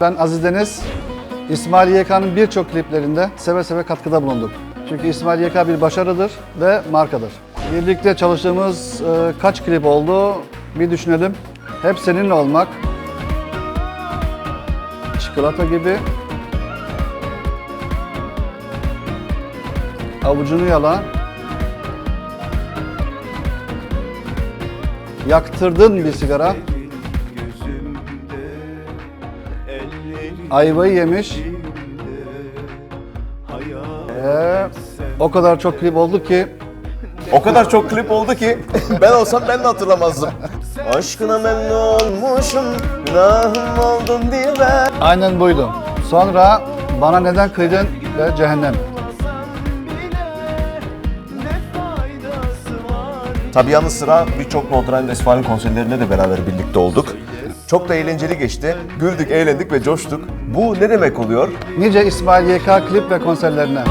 Ben Aziz Deniz, İsmail YK'nın birçok kliplerinde seve seve katkıda bulundum. Çünkü İsmail YK bir başarıdır ve markadır. Birlikte çalıştığımız e, kaç klip oldu bir düşünelim. Hep seninle olmak. Çikolata gibi. Avucunu yala. Yaktırdın bir sigara. Ayvayı yemiş. Ee, o kadar çok klip oldu ki O kadar çok klip oldu ki ben olsam ben de hatırlamazdım. Aşkına memnun olmuşum, günahım oldun diye ben. aynen buydu. Sonra bana neden kıydın ve cehennem. Tabii yanı sıra birçok Nordrhein Westfalen konserlerinde de beraber birlikte olduk. Çok da eğlenceli geçti. Güldük, eğlendik ve coştuk. Bu ne demek oluyor? Nice İsmail YK klip ve konserlerine.